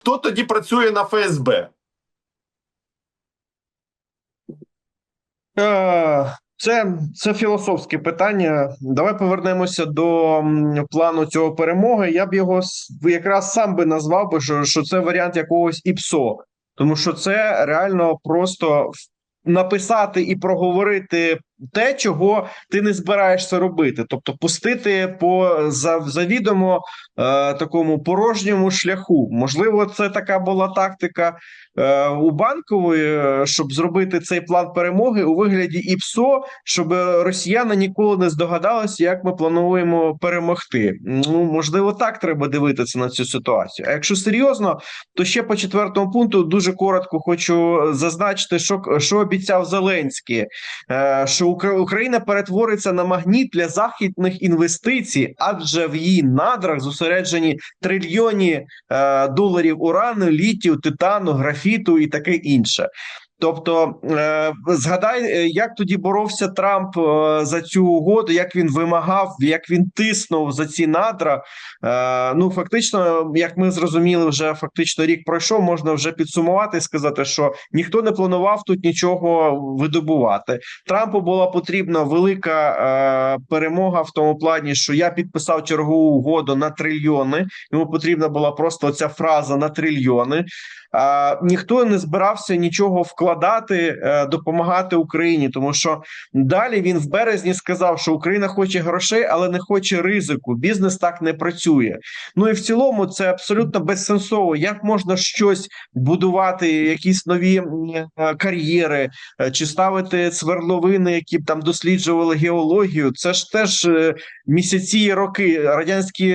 Хто тоді працює на ФСБ? Е, Це, це філософське питання. Давай повернемося до плану цього перемоги. Я б його якраз сам би назвав би, що, що це варіант якогось ІПСО, тому що це реально просто написати і проговорити те, чого ти не збираєшся робити, тобто пустити по за- завідомо е, такому порожньому шляху. Можливо, це така була тактика е, у банкової, е, щоб зробити цей план перемоги у вигляді ІПСО, щоб росіяни ніколи не здогадалися, як ми плануємо перемогти. Ну можливо, так треба дивитися на цю ситуацію. А якщо серйозно, то ще по четвертому пункту дуже коротко хочу зазначити, що, що обіцяв Зеленський, е, що Україна перетвориться на магніт для західних інвестицій, адже в її надрах зосереджені трильйоні е, доларів урану, літію, титану, графіту і таке інше. Тобто, е, згадай, е, як тоді боровся Трамп е, за цю угоду, як він вимагав, як він тиснув за ці надра. Ну фактично, як ми зрозуміли, вже фактично рік пройшов. Можна вже підсумувати і сказати, що ніхто не планував тут нічого видобувати. Трампу була потрібна велика перемога в тому плані, що я підписав чергову угоду на трильйони. Йому потрібна була просто ця фраза на трильйони. Ніхто не збирався нічого вкладати, е, допомагати Україні, тому що далі він в березні сказав, що Україна хоче грошей, але не хоче ризику. Бізнес так не працює. Ну і в цілому це абсолютно безсенсово. Як можна щось будувати, якісь нові е, кар'єри, е, чи ставити свердловини, які б там досліджували геологію? Це ж теж місяці і роки. Радянський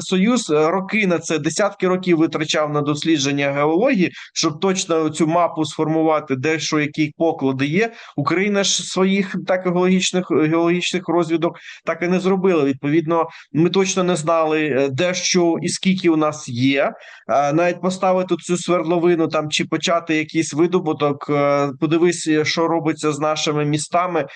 Союз роки на це десятки років витрачав на дослідження геології, щоб точно цю мапу сформувати, де що які поклади є. Україна ж своїх так геологічних геологічних розвідок так і не зробила. Відповідно, ми точно не знали, е, де що і скільки у нас є. Навіть поставити цю свердловину там чи почати якийсь видобуток. е, Подивись, що робиться з нашими містами.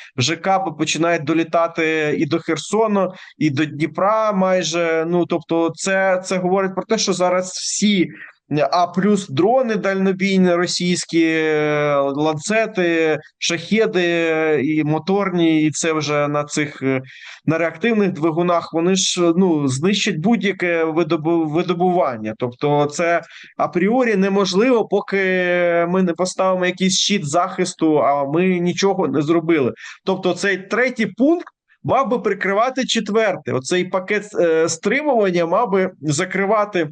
Каби починають долітати і до Херсону, і до Дніпра. Майже ну тобто, це, це говорить про те, що зараз всі. А плюс дрони дальнобійні російські, е, ланцети, шахеди і моторні, і це вже на цих е, на реактивних двигунах. Вони ж ну знищать будь-яке видобування. Тобто, це апріорі неможливо, поки ми не поставимо якийсь щит захисту, а ми нічого не зробили. Тобто, цей третій пункт. Мав би прикривати четвертий. Оцей пакет е, стримування мав би закривати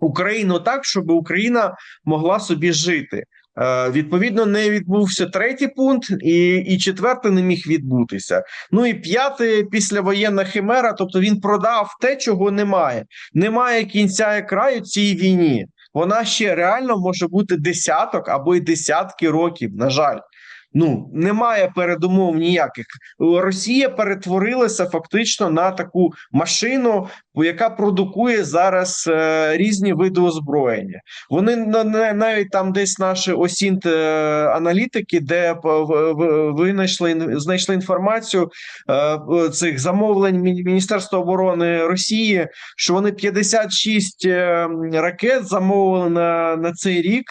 Україну так, щоб Україна могла собі жити. Е, відповідно, не відбувся третій пункт, і, і четвертий не міг відбутися. Ну і п'ятий післявоєнна химера, тобто він продав те, чого немає. Немає кінця і краю цій війні. Вона ще реально може бути десяток або й десятки років. На жаль. Ну немає передумов ніяких. Росія перетворилася фактично на таку машину, яка продукує зараз е, різні види озброєння. Вони на- на- навіть там десь наші осінт е, аналітики, де винайшли знайшли інформацію е, цих замовлень Міністерства оборони Росії, що вони 56 е, ракет замовили на, на цей рік.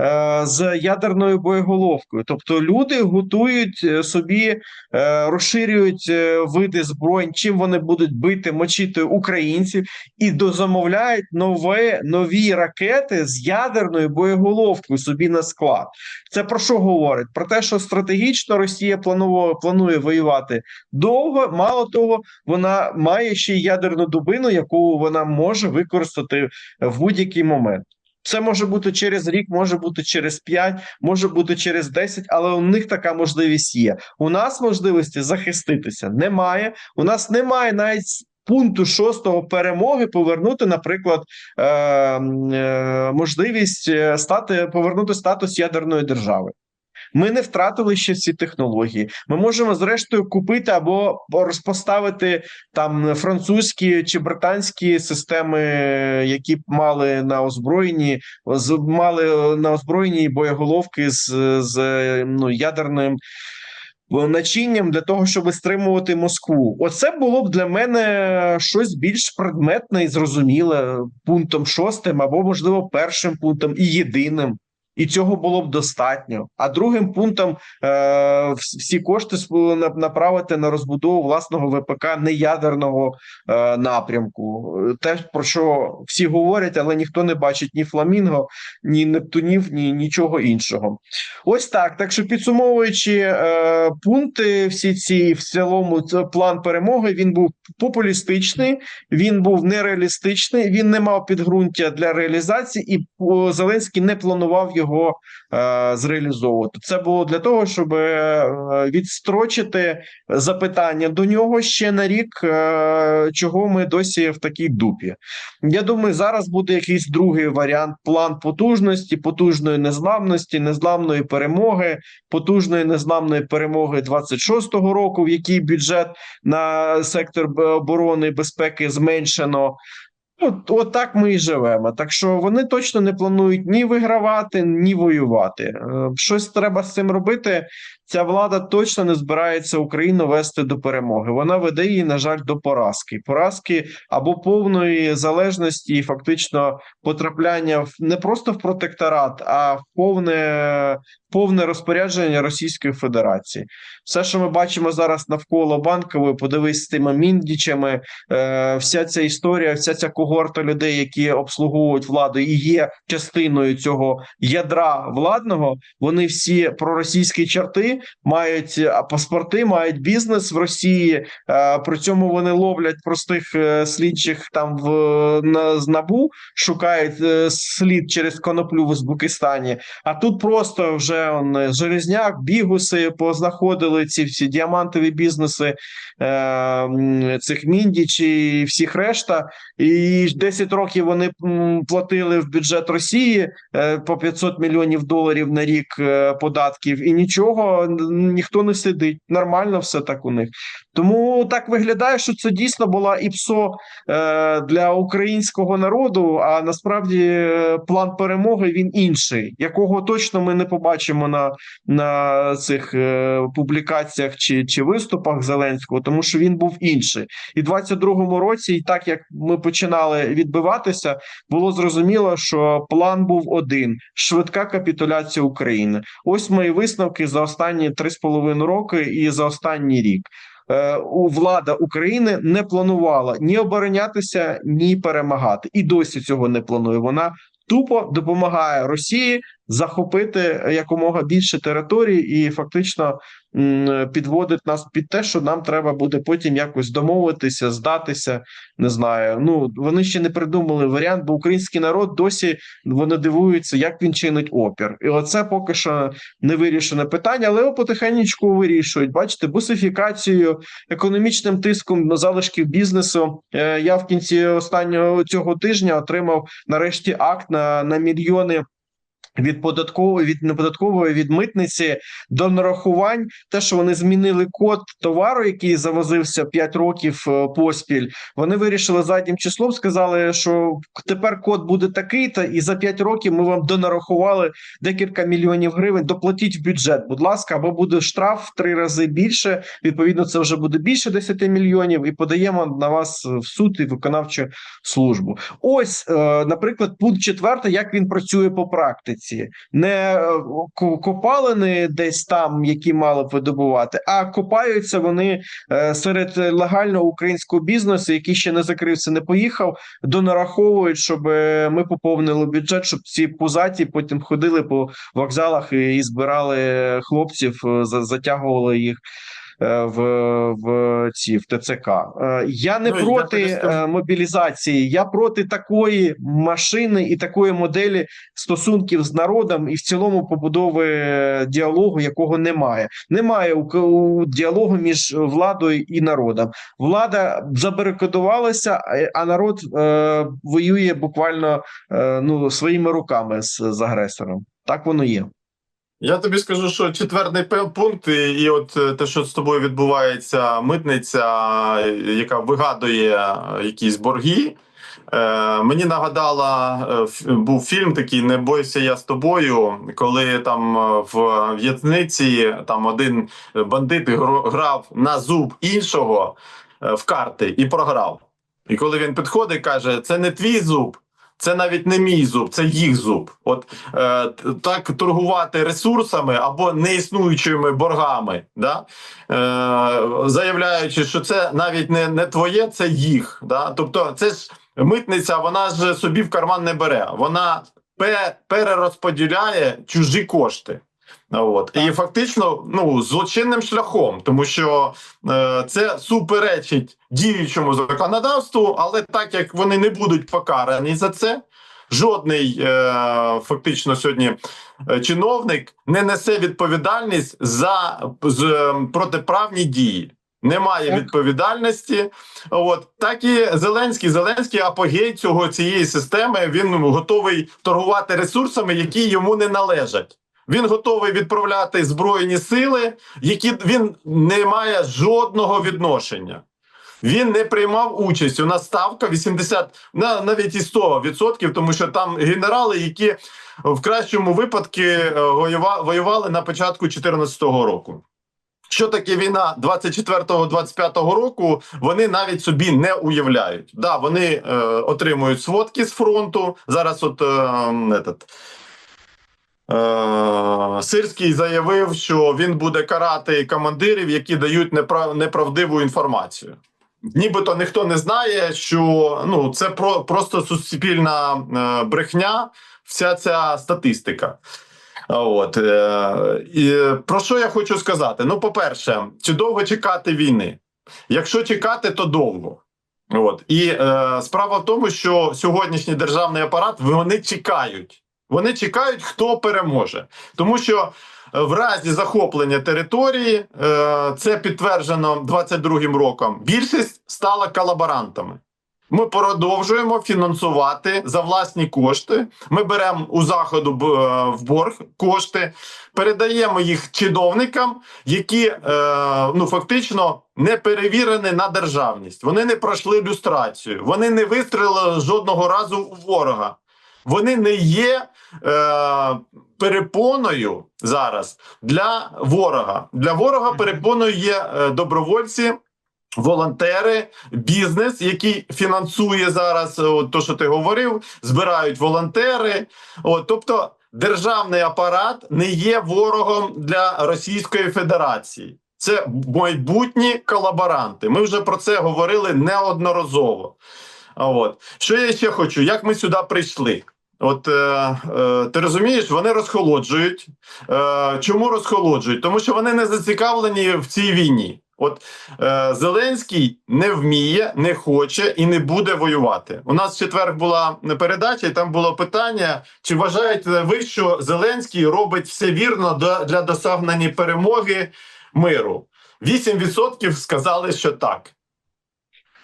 Е, З ядерною боєголовкою, тобто люди готують е, собі, е, розширюють види збройень, чим вони будуть бити, мочити українців, і дозамовляють нове нові ракети з ядерною боєголовкою собі на склад. Це про що говорить? Про те, що стратегічно Росія планує, планує воювати довго. Мало того, вона має ще й ядерну дубину, яку вона може використати в будь-який момент. Це може бути через рік, може бути через 5, може бути через 10, але у них така можливість є. У нас можливості захиститися немає. У нас немає навіть пункту шостого перемоги повернути, наприклад, е, е, можливість е, стати повернути статус ядерної держави. Ми не втратили ще ці технології. Ми можемо зрештою купити або розпоставити там французькі чи британські системи, які б мали на озброєнні, мали на озброєнні боєголовки з, з ну ядерним е, начинням для того, щоб стримувати Москву. Оце було б для мене щось більш предметне і зрозуміле пунктом шостим або, можливо, першим пунктом і єдиним. І цього було б достатньо. А другим пунктом е, всі кошти направити на розбудову власного ВПК неядерного е, напрямку. Е, Те, про що всі говорять, але ніхто не бачить ні фламінго, ні Нептунів, ні нічого іншого. Ось так. Так що підсумовуючи е, пункти, всі ці в цілому план перемоги він був популістичний, він був нереалістичний, він не мав підґрунтя для реалізації, і Зеленський не планував його е, зреалізовувати. Це було для того, щоб е, відстрочити запитання до нього ще на рік, е, чого ми досі в такій дупі. Я думаю, зараз буде якийсь другий варіант: план потужності, потужної незламності, незламної перемоги, потужної незламної перемоги 26-го року, в якій бюджет на сектор оборони і безпеки зменшено. От, от так ми і живемо. Так що вони точно не планують ні вигравати, ні воювати. Е, Щось треба з цим робити. Ця влада точно не збирається Україну вести до перемоги. Вона веде її, на жаль, до поразки. Поразки або повної залежності, і фактично потрапляння в не просто в протекторат, а в повне, повне розпорядження Російської Федерації. Все, що ми бачимо зараз навколо банкової, подивись з тими міндічами, е, вся ця історія, вся ця когорта людей, які обслуговують владу і є частиною цього ядра владного, вони всі проросійські чорти, мають паспорти, мають бізнес в Росії. е, При цьому вони ловлять простих е, слідчих там в на з набу, шукають е, слід через коноплю в Узбекистані. А тут просто вже он, Железняк, бігуси познаходили ці всі діамантові бізнеси е, цих міндіч і всіх решта. І 10 років вони платили в бюджет Росії е, по 500 мільйонів доларів на рік е, податків, і нічого ніхто не сидить. Нормально все так у них. Тому так виглядає, що це дійсно була ІПСО е, для українського народу. А насправді е, план перемоги він інший, якого точно ми не побачимо на, на цих е, публікаціях чи, чи виступах Зеленського, тому що він був інший. І в 22-му році, і так як ми починали відбиватися, було зрозуміло, що план був один: швидка капітуляція України. Ось мої висновки за останні 3,5 роки і за останній рік. Е, влада України не планувала ні оборонятися, ні перемагати, і досі цього не планує. Вона тупо допомагає Росії захопити якомога більше територій і фактично підводить нас під те, що нам треба буде потім якось домовитися, здатися. Не знаю. Ну вони ще не придумали варіант, бо український народ досі вони дивуються, як він чинить опір. І оце поки що не вирішене питання, але його потихеньку вирішують. Бачите, бусифікацією, економічним тиском залишків бізнесу. Е, Я в кінці останнього цього тижня отримав нарешті акт на, на мільйони. Від податкової від неподаткової від митниці до нарахувань, те, що вони змінили код товару, який завозився 5 років е, поспіль. Вони вирішили заднім числом, сказали, що тепер код буде такий, та і за 5 років ми вам донарахували декілька мільйонів гривень. Доплатіть в бюджет, будь ласка, або буде штраф в три рази більше. Відповідно, це вже буде більше 10 мільйонів, і подаємо на вас в суд і виконавчу службу. Ось, е, наприклад, пункт четвертий, як він працює по практиці. Не е, ко- копалини десь там, які мали б видобувати, а копаються вони е, серед легального українського бізнесу, який ще не закрився, не поїхав, донараховують, щоб е, ми поповнили бюджет, щоб ці пузаті потім ходили по вокзалах і, збирали хлопців, затягували їх. Е, В, в ці в ТЦК. Е, Я не Ну, проти скажу- е, мобілізації, я проти такої машини і такої моделі стосунків з народом і в цілому побудови діалогу, якого немає. Немає у, у діалогу між владою і народом. Влада забарикадувалася, а- а народ е, воює буквально е, ну своїми руками з, з агресором. Так воно є. Я тобі скажу, що четвертий пункт, і, от е, те, що з тобою відбувається, митниця, е, яка вигадує е, якісь борги. Е, мені нагадала був фільм такий Не бойся, я з тобою, коли там в в'язниці там один бандит грав на зуб іншого в карти і програв. І коли він підходить, каже: це не твій зуб. Це навіть не мій зуб, це їх зуб. От е, так торгувати ресурсами або неіснуючими боргами, да? е, заявляючи, що це навіть не, не твоє, це їх. Да? Тобто, це ж митниця, вона ж собі в карман не бере, вона пе- перерозподіляє чужі кошти. От і фактично ну злочинним шляхом, тому що е, це суперечить діючому законодавству, але так як вони не будуть покарані за це, жодний е, фактично сьогодні е, чиновник не несе відповідальність за з, е, протиправні дії. Немає Так. відповідальності. От так і Зеленський. Зеленський апогей цього цієї системи. Він готовий торгувати ресурсами, які йому не належать. Він готовий відправляти збройні сили, які він не має жодного відношення. Він не приймав участь. У нас ставка 80, на- навіть і 100%, тому що там генерали, які в кращому випадку е, воюва- воювали на початку 2014 року. Що таке війна 24-25 року, вони навіть собі не уявляють. Да, вони е, отримують сводки з фронту. Зараз, от е, этот, Сирський заявив, що він буде карати командирів, які дають неправ... неправдиву інформацію. Нібито ніхто не знає, що ну це про просто суспільна е, брехня, вся ця статистика. От е, і про що я хочу сказати? Ну, по-перше, чи довго чекати війни? Якщо чекати, то довго. От і е, справа в тому, що сьогоднішній державний апарат вони чекають. Вони чекають, хто переможе, тому що е, в разі захоплення території е, це підтверджено 22-м роком. Більшість стала колаборантами. Ми продовжуємо фінансувати за власні кошти. Ми беремо у заходу е, в борг кошти, передаємо їх чиновникам, які ну фактично не перевірені на державність. Вони не пройшли люстрацію, вони не вистрілили жодного разу у ворога. Вони не є перепоною зараз для ворога. Для ворога перепоною є е, добровольці. Волонтери, бізнес, який фінансує зараз, е, от то, що ти говорив, збирають волонтери. От, тобто, державний апарат не є ворогом для Російської Федерації. Це майбутні колаборанти. Ми вже про це говорили неодноразово. От що я ще хочу, як ми сюди прийшли? От е, е, ти розумієш, вони розхолоджують. Е, чому розхолоджують? Тому що вони не зацікавлені в цій війні. От е, Зеленський не вміє, не хоче і не буде воювати. У нас в четвер була передача, і там було питання: чи вважаєте ви, що Зеленський робить все вірно до, для досягнення перемоги миру? 8% сказали, що так.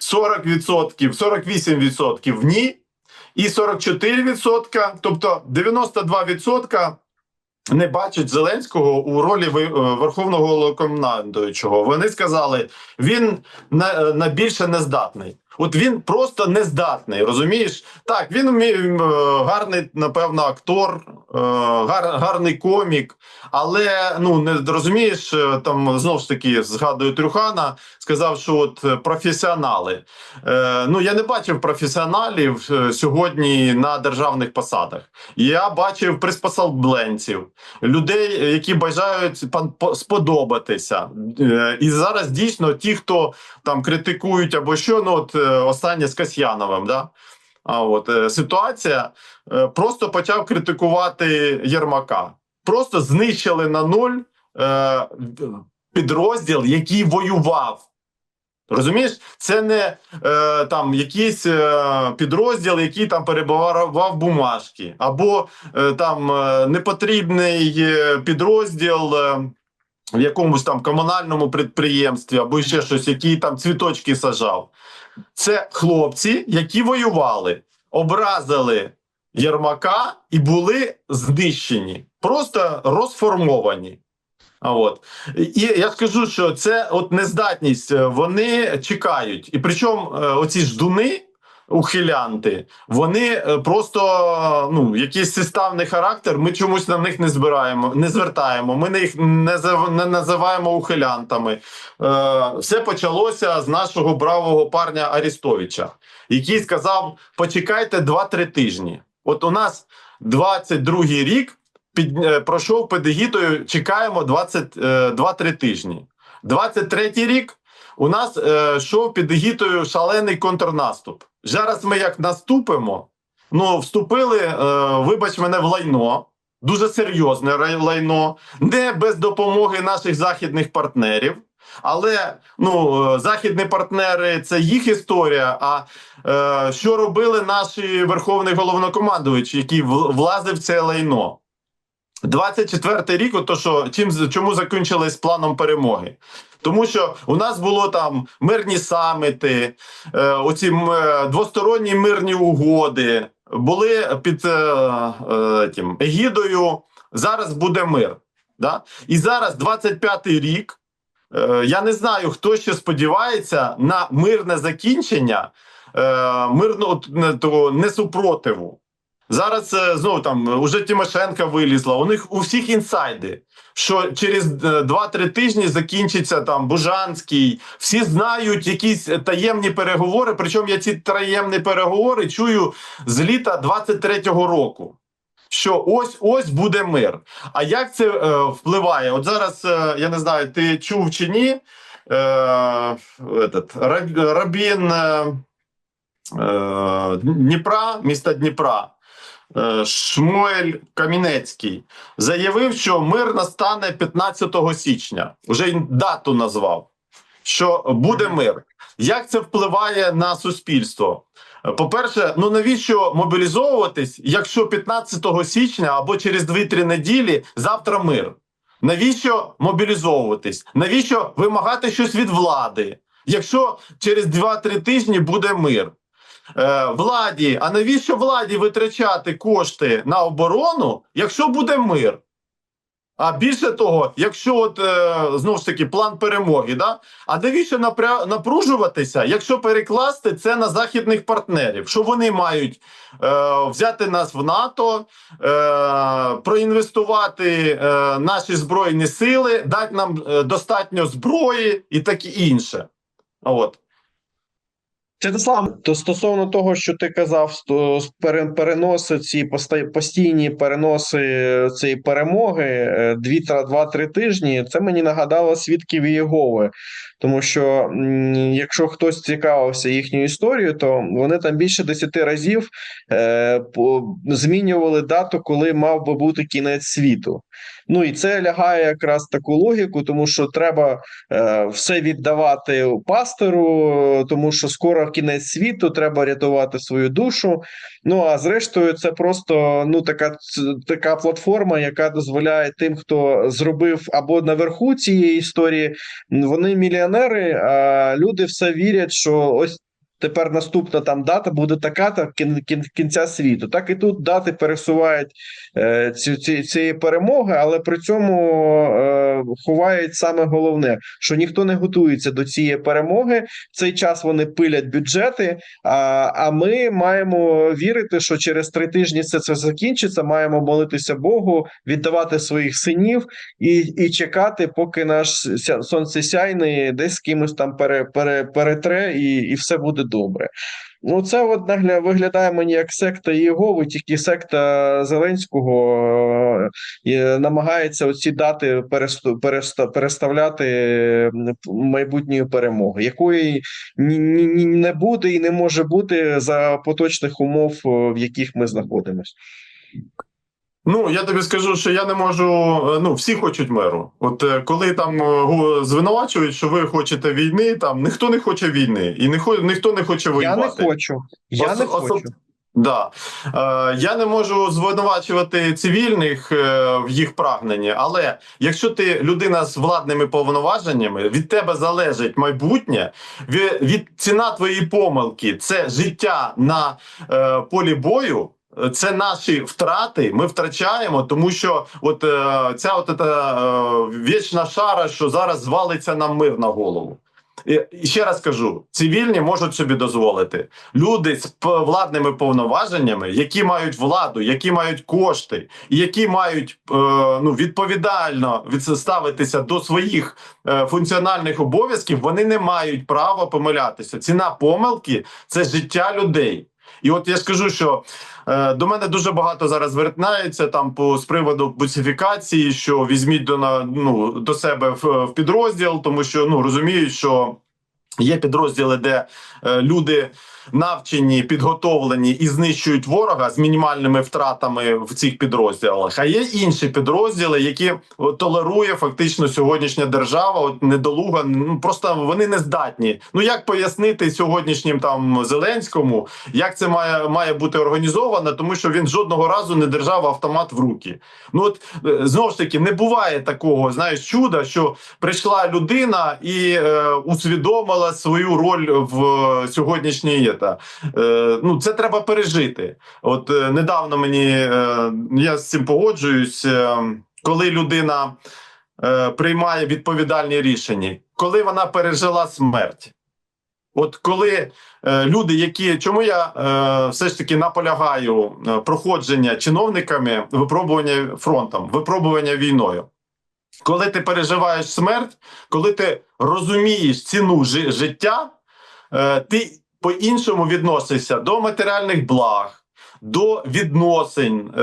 40%, 48% ні, і 44%, тобто 92% не бачать Зеленського у ролі е, верховного головнокомандуючого. Вони сказали, він на, на більше не здатний. От він просто не здатний, розумієш? Так, він вміє, е, гарний, напевно, актор, е, гар, гарний комік, але ну не розумієш, е, там знову ж таки згадую Трюхана, сказав, що от е, професіонали. Е, ну я не бачив професіоналів е, сьогодні на державних посадах. Я бачив приспособленців, людей, які бажають сподобатися. Е, і зараз дійсно ті, хто там критикують або що, ну от е, останнє з Касьяновим, да. А от е, ситуація е, просто почав критикувати Єрмака. Просто знищили на нуль е, підрозділ, який воював. Розумієш, це не е, там якийсь е, підрозділ, який там перебував бумажки, або е, там е, непотрібний підрозділ е, в якомусь там комунальному підприємстві, або ще щось, який там цвіточки сажав. Це хлопці, які воювали, образили Єрмака і були знищені, просто розформовані. А от і я скажу, що це от нездатність. е, Вони чекають, і причому е, оці ждуни, ухилянти, вони е, просто ну, якийсь системний характер. Ми чомусь на них не збираємо, не звертаємо. Ми не їх не, не називаємо ухилянтами. Е, все почалося з нашого бравого парня Арістовича, який сказав: почекайте 2-3 тижні. От у нас 22-й рік під, е, пройшов під егідою, чекаємо 20, е, 2-3 тижні. 23-й рік у нас е, йшов під егітою шалений контрнаступ. Зараз ми як наступимо, ну вступили, е, вибач мене, в лайно, дуже серйозне лайно, не без допомоги наших західних партнерів. Але ну, е, західні партнери це їх історія. А е, що робили наші верховні головнокомандувачі, які в- влазив в це лайно? 24-й рік, ото що чим чому закінчилось планом перемоги? Тому що у нас було там мирні саміти, е, оці е, двосторонні мирні угоди, були під е, тим, егідою. Зараз буде мир. Да? І зараз 25-й рік. Я не знаю, хто ще сподівається на мирне закінчення мирного несупротиву. Зараз е, знову там уже Тимошенка вилізла. У них у всіх інсайди, що через е, 2-3 тижні закінчиться там Бужанський. Всі знають якісь таємні переговори. Причому я ці таємні переговори чую з літа 23-го року. Що ось ось буде мир. А як це е, впливає? От зараз е, я не знаю, ти чув чи ні? Е, этот, Раб- Рабін е, е, Дніпра, міста Дніпра, е, Шмуель Камінецький заявив, що мир настане 15 січня. Уже й дату назвав, що буде мир. Як це впливає на суспільство? Е, По-перше, ну навіщо мобілізовуватись, якщо 15 січня або через 2-3 неділі завтра мир? Навіщо мобілізовуватись? Навіщо вимагати щось від влади, якщо через 2-3 тижні буде мир? Е, владі, а навіщо владі витрачати кошти на оборону, якщо буде мир? А більше того, якщо от е, знову ж таки план перемоги, да? а навіщо напря... напружуватися, якщо перекласти це на західних партнерів? Що вони мають е, взяти нас в НАТО, е, проінвестувати е, наші збройні сили, дати нам е, достатньо зброї і таке інше. От. Святослав, то стосовно того, що ти казав, то переноси ці постійні переноси цієї перемоги е, дві та два-три тижні, це мені нагадало свідків Єгови. Тому що якщо хтось цікавився їхньою історією, то вони там більше десяти разів е, змінювали дату, коли мав би бути кінець світу. Ну і це лягає якраз таку логіку, тому що треба е, все віддавати пастору, тому що скоро кінець світу, треба рятувати свою душу. Ну а зрештою, це просто ну така, така платформа, яка дозволяє тим, хто зробив або наверху цієї історії, вони мільйонери, а люди все вірять, що ось. Тепер наступна там дата буде така та кін, кін, кінця світу. Так і тут дати пересувають е, ці, ці, цієї перемоги, але при цьому е, ховають саме головне, що ніхто не готується до цієї перемоги. В цей час вони пилять бюджети. А, а ми маємо вірити, що через три тижні це, це закінчиться. Маємо молитися Богу, віддавати своїх синів і, і чекати, поки наш ся- сонцесяйний десь кимось там пере, пере, перетре, і, і все буде добре. Ну, це от виглядає мені як секта Єгови, тільки секта Зеленського е, намагається оці дати переставляти майбутньої перемоги, якої не буде і не може бути за поточних умов, е, в яких ми знаходимося. Ну, я тобі скажу, що я не можу. е, Ну, всі хочуть миру. От е, коли там е, звинувачують, що ви хочете війни, там ніхто не хоче війни, і не хо- ніхто не хоче Я не хочу. Я Ос- не особ- хочу. Да. Е, я не можу звинувачувати цивільних е, в їх прагненні, але якщо ти людина з владними повноваженнями, від тебе залежить майбутнє, від, від ціна твоєї помилки це життя на е, полі бою. Це наші втрати. Ми втрачаємо, тому що от е, ця от е, вічна шара, що зараз звалиться нам мир на голову. І ще раз кажу: цивільні можуть собі дозволити. Люди з владними повноваженнями, які мають владу, які мають кошти, і які мають е, ну відповідально відставитися до своїх е, функціональних обов'язків, вони не мають права помилятися. Ціна помилки це життя людей. І от я скажу, що е, до мене дуже багато зараз звертається там по з приводу бусифікації, що візьміть до на ну до себе в, в підрозділ, тому що ну розуміють, що є підрозділи, де е, люди навчені, підготовлені і знищують ворога з мінімальними втратами в цих підрозділах. А є інші підрозділи, які толерує фактично сьогоднішня держава. От недолуга, ну просто вони не здатні. Ну як пояснити сьогоднішнім там Зеленському, як це має має бути організовано, тому що він жодного разу не держав автомат в руки. Ну от е, знову ж таки не буває такого, знаєш, чуда, що прийшла людина і е, усвідомила свою роль в е, сьогоднішній ета. Е, ну це треба пережити. От е, недавно мені е, я з цим погоджуюсь, коли людина приймає відповідальні рішення, коли вона пережила смерть. От коли е, люди, які чому я е, все ж таки наполягаю е, проходження чиновниками випробування фронтом, випробування війною. Коли ти переживаєш смерть, коли ти розумієш ціну жи- життя, е, ти по-іншому відносився до матеріальних благ, до відносин е,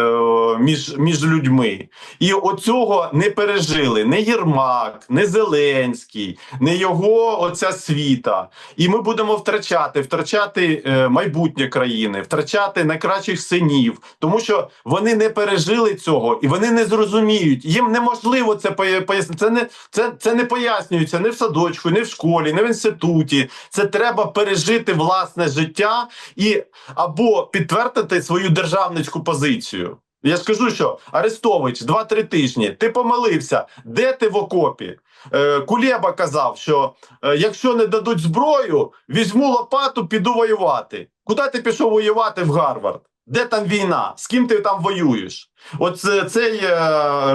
між, між людьми. І оцього не пережили не Єрмак, не Зеленський, не його оця світа. І ми будемо втрачати, втрачати е, майбутнє країни, втрачати найкращих синів, тому що вони не пережили цього і вони не зрозуміють. Їм неможливо це пояснити. Це не це, це не пояснюється не в садочку, не в школі, не в інституті. Це треба пережити власне життя і або підтвердити свою державницьку позицію. Я ж кажу, що Арестович 2-3 тижні. Ти помилився. Де ти в окопі? Е, Кулєба казав, що е, якщо не дадуть зброю, візьму лопату, піду воювати. Куди ти пішов воювати в Гарвард? Де там війна? З ким ти там воюєш? От цей е,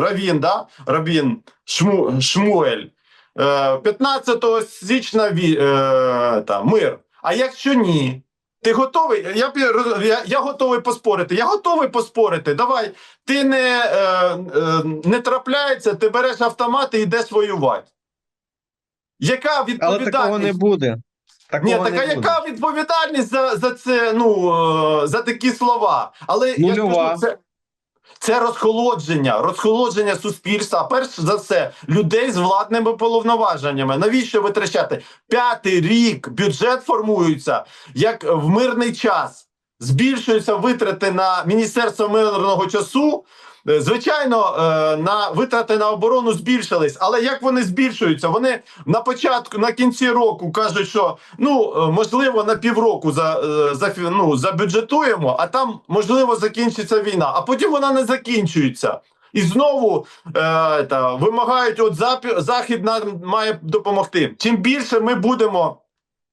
Равін, да? Рабін Шму, Шмуель. Е, 15 січня е, та, мир. А якщо ні? Ти готовий? Я, я, я готовий поспорити. Я готовий поспорити. Давай. Ти не, е, е, не трапляється, ти береш автомат і йдеш воювати. Яка Але відповідальність? такого не буде. Такого Ні, не така буде. яка відповідальність за, за це, ну е, за такі слова? Але я скажу, це, це розхолодження, розхолодження суспільства. а Перш за все, людей з владними повноваженнями. Навіщо витрачати? П'ятий рік бюджет формується як в мирний час. Збільшуються витрати на міністерство мирного часу. Звичайно, е, на витрати на оборону збільшились, але як вони збільшуються? Вони на початку, на кінці року кажуть, що ну е, можливо на півроку за, е, за ну, забюджетуємо, а там можливо закінчиться війна, а потім вона не закінчується. І знову е, та, вимагають, от захід нам має допомогти. Чим більше ми будемо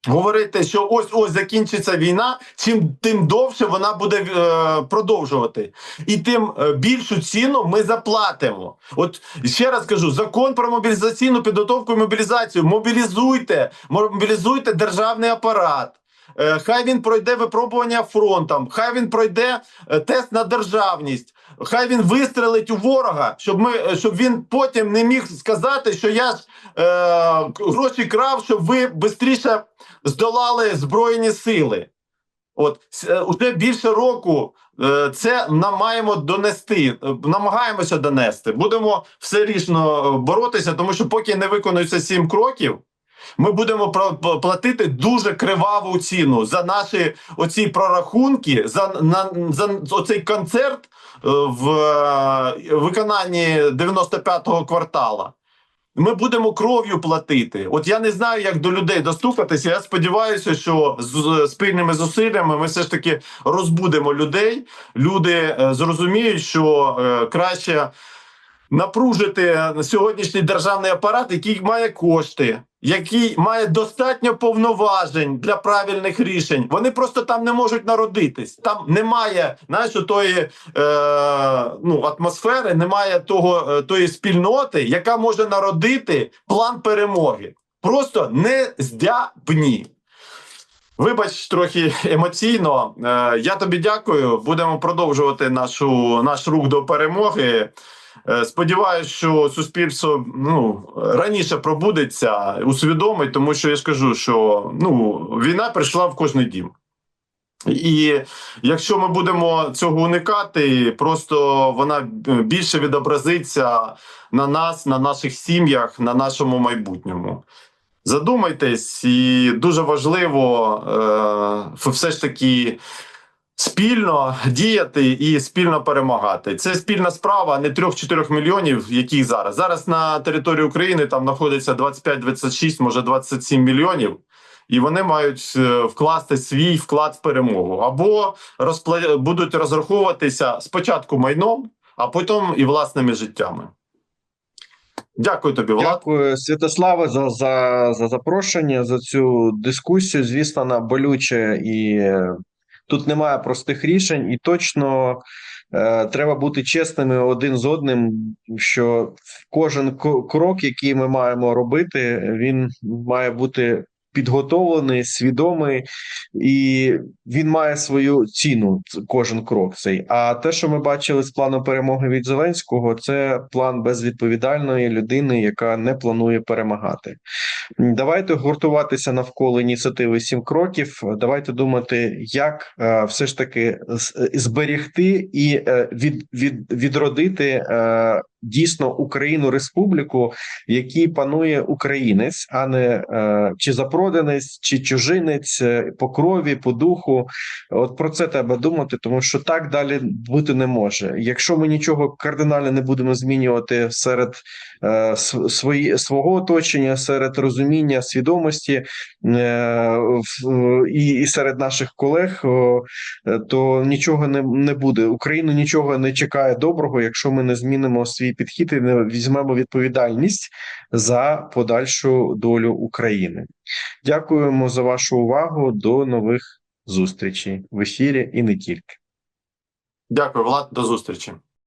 говорити, що ось ось закінчиться війна, чим тим довше вона буде е, продовжувати, і тим е, більшу ціну ми заплатимо. От ще раз кажу: закон про мобілізаційну підготовку і мобілізацію. Мобілізуйте, мобілізуйте державний апарат. Е, Хай він пройде випробування фронтом, хай він пройде е, тест на державність, хай він вистрелить у ворога, щоб ми щоб він потім не міг сказати, що я ж е, гроші крав, щоб ви швидше здолали збройні сили. От е, уже більше року е, це нам маємо донести, намагаємося донести. Будемо все рішно е, боротися, тому що поки не виконується сім кроків. Ми будемо платити дуже криваву ціну за наші оці прорахунки, за на за оцей концерт е, в е, виконанні 95-го квартала. Ми будемо кров'ю платити. От я не знаю, як до людей достукатися. Я сподіваюся, що з спільними зусиллями ми все ж таки розбудемо людей. Люди е, зрозуміють, що краще напружити сьогоднішній державний апарат, який має кошти, який має достатньо повноважень для правильних рішень. Вони просто там не можуть народитись. Там немає знаєш, тої е, ну, атмосфери, немає того е, тої спільноти, яка може народити план перемоги. Просто не здябні. Вибач трохи емоційно. Е, Я тобі дякую. Будемо продовжувати нашу, наш рух до перемоги. Е, Сподіваюсь, що суспільство ну, раніше пробудеться, усвідомить, тому що я ж кажу, що ну, війна прийшла в кожний дім. І якщо ми будемо цього уникати, просто вона більше відобразиться на нас, на наших сім'ях, на нашому майбутньому. Задумайтесь, і дуже важливо е, все ж таки спільно діяти і спільно перемагати. Це спільна справа, не 3-4 мільйонів, яких зараз. Зараз на території України там знаходиться 25-26, може 27 мільйонів. І вони мають е, вкласти свій вклад в перемогу або розпла... будуть розраховуватися спочатку майном, а потім і власними життями. Дякую тобі, Влад. Дякую, Святославе, за, за, за запрошення, за цю дискусію. Звісно, вона болюча і е, тут немає простих рішень, і точно е, треба бути чесними один з одним, що кожен крок, який ми маємо робити, він має бути підготовлений, свідомий, і він має свою ціну. Кожен крок цей. А те, що ми бачили з плану перемоги від Зеленського, це план безвідповідальної людини, яка не планує перемагати. Давайте гуртуватися навколо ініціативи сім кроків. Давайте думати, як е, все ж таки е, зберегти і е, від, від, відродити дійсно Україну республіку, в якій панує українець, а не е, чи запроданець, чи чужинець е, по крові, по духу. От про це треба думати, тому що так далі бути не може. Якщо ми нічого кардинально не будемо змінювати серед свої, свого оточення, серед розуміння свідомості е, і, і серед наших колег, е, то нічого не, не буде. Україну нічого не чекає доброго, якщо ми не змінимо свій підхід і не візьмемо відповідальність за подальшу долю України. Дякуємо за вашу увагу. До нових зустрічей в ефірі і не тільки. Дякую, Влад. До зустрічі.